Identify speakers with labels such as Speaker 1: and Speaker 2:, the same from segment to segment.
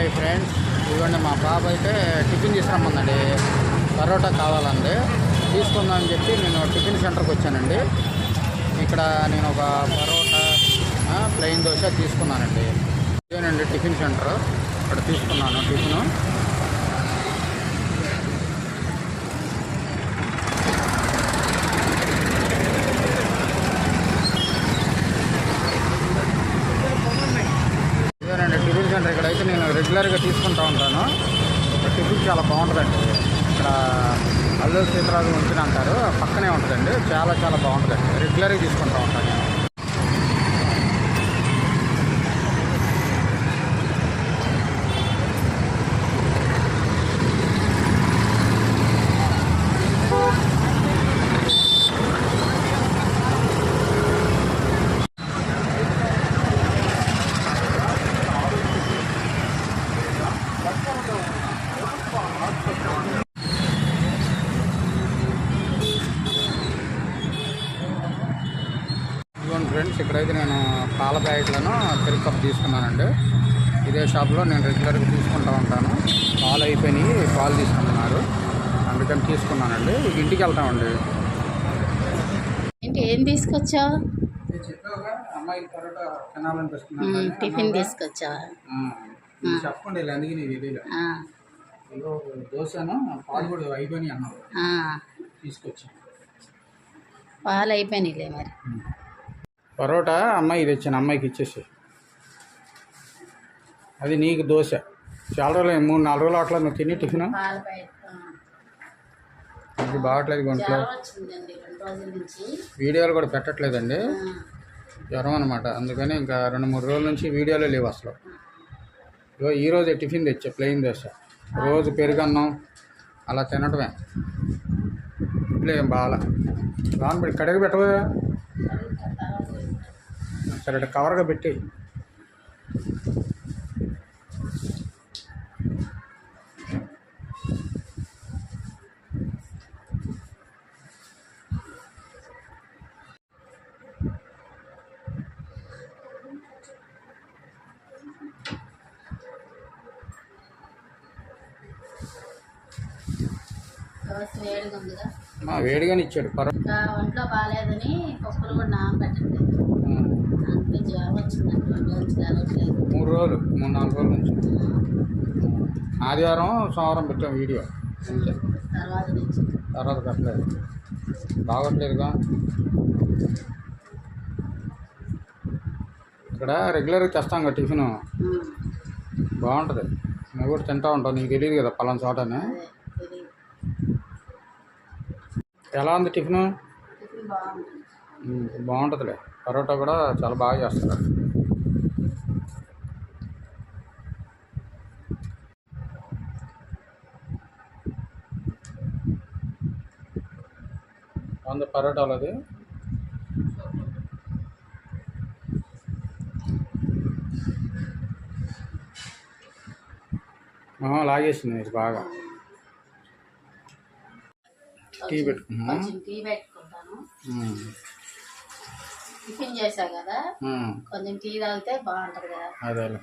Speaker 1: Hi friends. ఇవ్వండి మా పాప అయితే టిఫిన్ తీసుకురమ్మందండి. పరోటా కావాలండి తీసుకుందామని చెప్పి నేను టిఫిన్ సెంటర్కి వచ్చానండి. ఇక్కడ నేను ఒక పరోటా ప్లెయిన్ దోశ తీసుకున్నానండి. ఇదేనండి టిఫిన్ సెంటర్. ఇక్కడ తీసుకున్నాను టిఫిన్ ఇదేనండి టిఫిన్ సెంటర్ ఇక్కడ అయితే నేను రెగ్యులర్గా తీసుకుంటూ ఉంటాను. టిఫిన్ చాలా బాగుంటుందండి. ఇక్కడ అల్లూరు సీతరాజు ఉంచిన అంటారు. పక్కనే ఉంటుందండి. చాలా చాలా బాగుంటుందండి. రెగ్యులర్గా తీసుకుంటూ ఉంటాను నేను ఇదిగోండి ఫ్రెండ్స్ ఇక్కడైతే నేను పాల ప్యాకెట్లను కప్ తీసుకున్నానండి. ఇదే షాప్లో నేను రెగ్యులర్గా తీసుకుంటూ ఉంటాను. పాలు అయిపోయినాయి పాలు తీసుకుంటున్నారు. అందుకని తీసుకున్నానండి. ఇక ఇంటికి వెళ్తామండి.
Speaker 2: ఏంటి ఏం తీసుకొచ్చావు? టిఫిన్ తీసుకొచ్చావా?
Speaker 1: చెప్పండి అందుకే నీ దోశను పాలు కూడా అయిపోయినాయి అన్నావు. తీసుకొచ్చాను.
Speaker 2: పాలు అయిపోయినాయిలే మరి.
Speaker 1: పరోటా అమ్మాయి తెచ్చాను అమ్మాయికి ఇచ్చేసి అది నీకు దోశ. చాలా రోజులు మూడు నాలుగు రోజులు అట్లా నువ్వు తిని టిఫిన్? ఇది బాగట్లేదు ఒంట్లో వీడియోలు కూడా పెట్టట్లేదండి. జ్వరం అనమాట అందుకని ఇంకా రెండు మూడు రోజుల నుంచి వీడియోలు లేవు అసలు. ఇగో ఈరోజే టిఫిన్ తెచ్చా ప్లెయిన్ దోశ. రోజు పెరుగన్నం అలా తినటమే. ఇట్లేం బాగా రాను పెట్టి కడిగి పెట్టవా సరే ఇటు కవర్గా పెట్టి
Speaker 2: దోశ వేడిగా ఉందిగా
Speaker 1: మా వేడిగానే ఇచ్చాడు. పరో
Speaker 2: ఇంకా ఒంట్లో బాగాలేదని పప్పులు కూడా జ్వరం వచ్చిందండి జరగట్లేదు
Speaker 1: మూడు రోజులు మూడు నాలుగు రోజుల నుంచి. ఆదివారం సోమవారం పెట్టాం వీడియో.
Speaker 2: తర్వాత
Speaker 1: తర్వాత కట్టలేదు బాగోట్లేదుగా. ఇక్కడ రెగ్యులర్గా తెస్తాం కదా టిఫిన్. బాగుంటుంది. నువ్వు కూడా తింటా ఉంటావు నీకు తెలియదు కదా పలానా చోటని ఎలా ఉంది టిఫిన్?
Speaker 2: టిఫిన్ బాగుంటుంది
Speaker 1: బాగుంటుందిలే. పరోటా కూడా చాలా బాగా చేస్తారు. వంద పరోటాలు అది? లాగేసింది ఇది బాగా. టీ పెట్టుకున్నా
Speaker 2: టీ పెట్టుకుంటాను. టిఫిన్ చేసా కదా? కొంచెం టీ తాగితే బాగుంటుంది కదా?
Speaker 1: అదేలే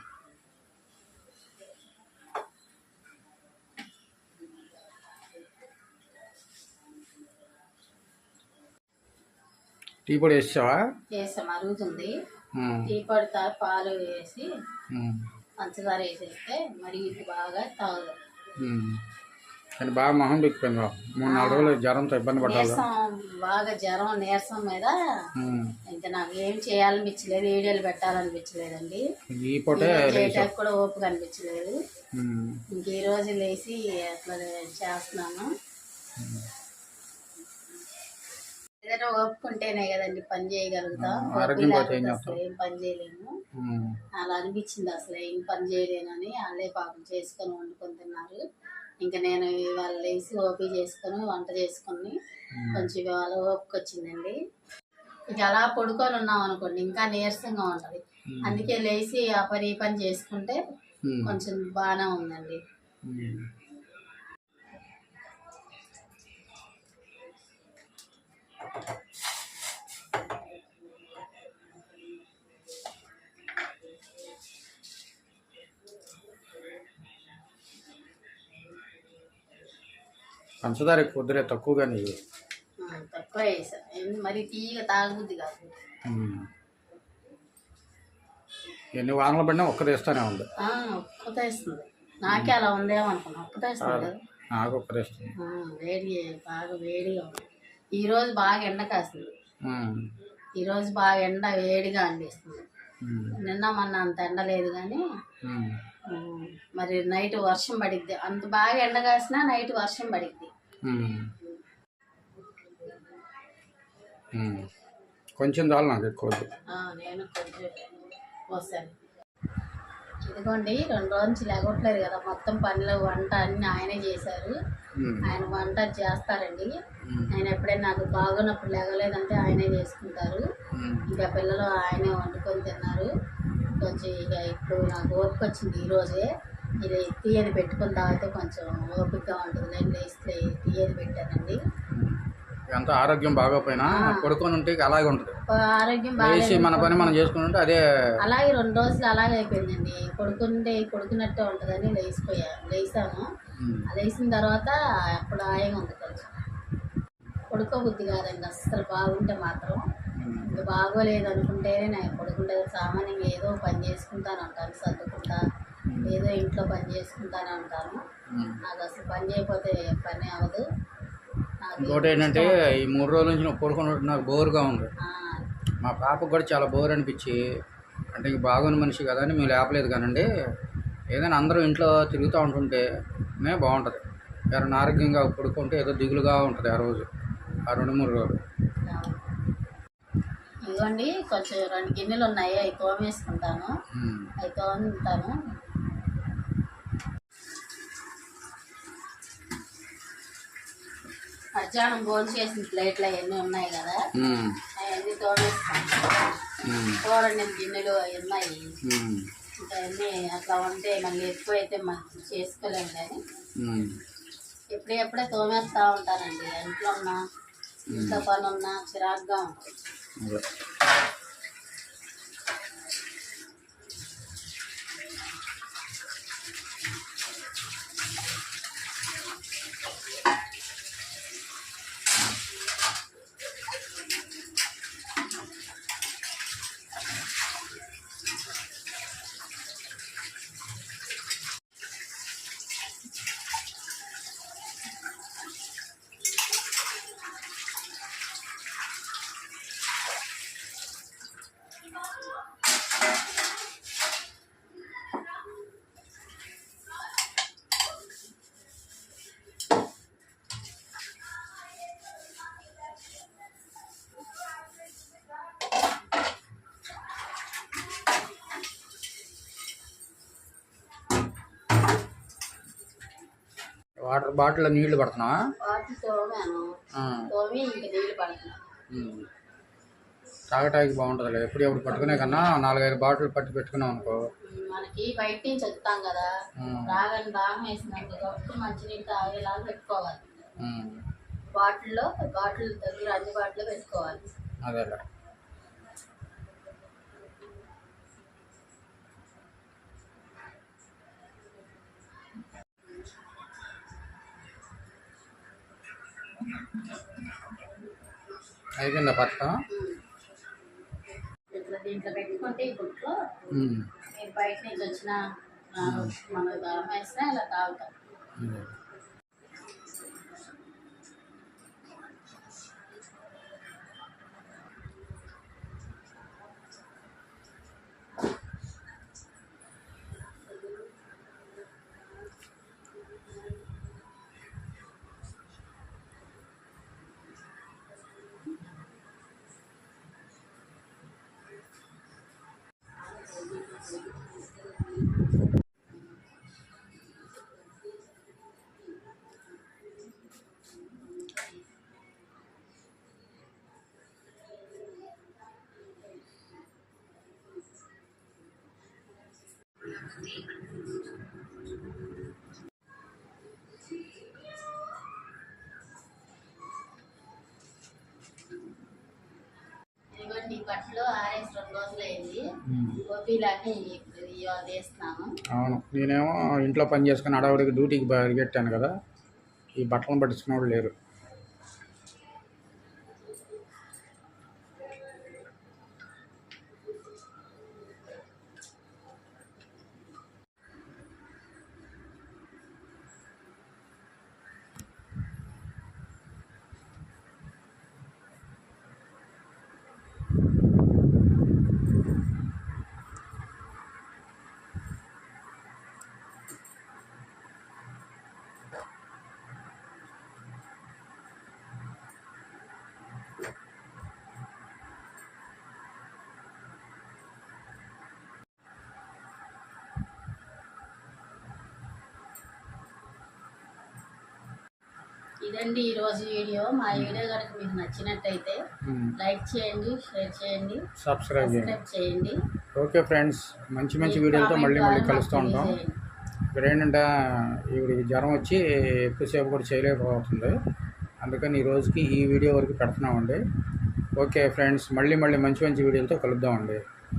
Speaker 1: టీ పొడి వేసావా?
Speaker 2: చేసా మరుగుతుంది. టీ పొడి తా పాలు వేసి పంచదార వేసేస్తే మరి ఇది బాగా తాగు
Speaker 1: కానీ బాగా మొహం బిక్కిపోయింది బాబు. మూడు నాలుగు రోజులు జ్వరంతో ఇబ్బంది
Speaker 2: నీరసం బాగా జ్వరం నీరసం మీద ఇంకా నాకు ఏం చేయాలనిపించలేదు వీడియోలు పెట్టాలనిపించలేదండి
Speaker 1: ఈ పూటే
Speaker 2: కూడా ఓపిక అనిపించలేదు. ఇంక ఈ రోజు లేచి అట్లా చేస్తున్నాను ఏదైనా ఓపుకుంటేనే కదండి పని చేయగలుగుతాం
Speaker 1: ఆరోగ్యం
Speaker 2: లేకపోతే? అసలు ఏం పని చేయలేము. అలా అనిపించింది అసలు ఏం పని చేయలేనని వాళ్ళే పాపం చేసుకొని వండుకొని తిన్నారు ఇంకా నేను ఇవాళ లేచి ఓపి చేసుకొని వంట చేసుకొని కొంచెం ఇవాళ ఓపిక వచ్చిందండి ఇక అలా పడుకొని ఉన్నాం అనుకోండి ఇంకా నీరసంగా ఉంటుంది. అందుకే లేచి ఆ పని ఈ పని చేసుకుంటే. కొంచెం బాగానే ఉందండి.
Speaker 1: పంచదార ఎక్కువ వద్దులే తక్కువగా నెయ్యి
Speaker 2: ఆ, తక్కువ వేసా మరి తీగ తాగబుద్ది కాదు.
Speaker 1: ఎన్ని వానలు పడినా ఒక్క తెస్తానే ఉంది.
Speaker 2: తెస్తుంది. నాకే అలా ఉందేమో అనుకున్నా కదా.
Speaker 1: నాకు ఒక్క తెస్తుంది.
Speaker 2: ఆ, వేడి బాగా వేడిగా ఉంది. ఈరోజు బాగా ఎండ కాస్తుంది. ఈరోజు బాగా ఎండ వేడిగా అనిపిస్తుంది. నిన్న మొన్న అంత ఎండ లేదు కానీ మరి నైట్ వర్షం పడిద్ది. అంత బాగా ఎండ కాసినా నైట్ వర్షం పడిద్ది.
Speaker 1: కొంచెం చాలు నాకు ఎక్కువ
Speaker 2: నేను కొంచెం ఇదిగోండి రెండు రోజు నుంచి లేగొట్టలేదు కదా మొత్తం పనులు వంట అన్ని ఆయనే చేశారు. ఆయన వంట చేస్తారండి. ఆయన ఎప్పుడైనా నాకు బాగున్నప్పుడు లేగలేదంటే ఆయనే చేసుకుంటారు. ఇంకా పిల్లలు ఆయనే వండుకొని తిన్నారు. కొంచెం ఇక ఇప్పుడు నాకు ఓపిక వచ్చింది ఈరోజే ఇది తీయది పెట్టుకుని తాగితే కొంచెం ఓపికగా ఉంటుంది. నేను లేస్తే తీయది పెట్టానండి.
Speaker 1: ఎంత ఆరోగ్యం బాగోపోయినా పడుకొని ఉంటే అలాగే ఉంటుంది.
Speaker 2: ఆరోగ్యం
Speaker 1: లేచి
Speaker 2: బాగా
Speaker 1: మన పని మనం చేసుకుని ఉంటే అదే
Speaker 2: అలాగే రెండు రోజులు అలాగే అయిపోయిందండి. పడుకుంటే పడుకున్నట్టే ఉంటుందని లేచిపోయా లేచాను. లేచిన తర్వాత అప్పుడు హాయిగా ఉంది కొంచెం. పడుకోబుద్ధి కాదండి అస్సలు బాగుంటే మాత్రం. ఇంకా బాగోలేదు అనుకుంటేనే నేను పడుకుంటే సామాన్యంగా ఏదో పని చేసుకుంటాను అంటాను సర్దుకుంటా. ఏదో ఇంట్లో పని చేసుకుంటానే ఉంటాను. నాకు అసలు పని చేయకపోతే పని అవ్వదు.
Speaker 1: ఇంకోటి ఏంటంటే ఈ మూడు రోజుల నుంచి నువ్వు పడుకుని నాకు బోర్గా ఉంది. మా పాపకు కూడా చాలా బోర్ అనిపించి అంటే ఇంక బాగున్న మనిషి కదా అని మేము లేపలేదు కానండి. ఏదైనా అందరూ ఇంట్లో తిరుగుతూ ఉంటుంటేనే బాగుంటుంది. ఎవరైనా ఆరోగ్యంగా పడుకుంటే ఏదో దిగులుగా ఉంటుంది ఆ రోజు ఆ రెండు మూడు రోజులు.
Speaker 2: ఇదిగోండి కొంచెం రెండు గిన్నెలు ఉన్నాయి అవి తోమేసుకుంటాను. అవి తోముతాను. మధ్యాహ్నం భోజనం చేసిన ప్లేట్లు అవన్నీ ఉన్నాయి కదా. అవన్నీ తోమేస్తాను
Speaker 1: ఉమ్.
Speaker 2: చూడండి గిన్నెలు అవి ఉన్నాయి. అన్నీ అట్లా ఉంటే మళ్ళీ ఎక్కువైతే మనం చేసుకోలేము కానీ
Speaker 1: ఉమ్.
Speaker 2: ఎప్పుడే ఎప్పుడే తోమేస్తూ ఉంటానండి. ఇంట్లో ఉన్నా ఇంట్లో పని ఉన్నా చిరాకుగా ఉంటుంది.
Speaker 1: వాటర్ బాటిల్లో
Speaker 2: నీళ్ళు
Speaker 1: పడుతున్నావా. తాగటానికి బాగుంటుంది ఎప్పుడు ఎప్పుడు పట్టుకునే కన్నా నాలుగైదు బాటిల్ పట్టి పెట్టుకున్నాం అనుకో.
Speaker 2: మనకి బయట నుంచి వస్తాం కదా. రాగానే దాహం వేసినంత కాబట్టి మంచినీళ్ళు తాగేలాగా పెట్టుకోవాలి. బాటిల్లో బాటిల్ దగ్గర అన్ని బాటిల్ పెట్టుకోవాలి.
Speaker 1: అదేలే. అయిపోయిందా పట్టం?
Speaker 2: ఇట్లా దీంట్లో పెట్టుకుంటే ఈ. మీరు బయట నుంచి వచ్చిన మన దాహం వేసినా ఇలా తాగుతాం. ఆరేసి రెండు రోజులు అయింది. గోపీలాగా వేస్తున్నాను
Speaker 1: అవును. నేనేమో ఇంట్లో పని చేసుకుని అడవుడికి డ్యూటీకి పరిగెట్టాను కదా. ఈ బట్టలను పట్టించుకునే వాళ్ళు లేరు.
Speaker 2: ఇదండి ఈరోజు వీడియో. మా వీడియో కనుక మీకు నచ్చినట్టయితే లైక్ చేయండి షేర్
Speaker 1: చేయండి
Speaker 2: సబ్స్క్రైబ్ చేయండి.
Speaker 1: ఓకే ఫ్రెండ్స్ మంచి మంచి వీడియోలతో మళ్ళీ మళ్ళీ కలుస్తూ ఉంటాం. ఇక్కడ ఏంటంటే ఈవిడికి జ్వరం వచ్చి ఎక్కువసేపు కూడా చేయలేకపోతుంది. అందుకని ఈ రోజుకి ఈ వీడియో వరకు పెడుతున్నామండి. ఓకే ఫ్రెండ్స్ మళ్ళీ మళ్ళీ మంచి మంచి వీడియోలతో కలుద్దామండి.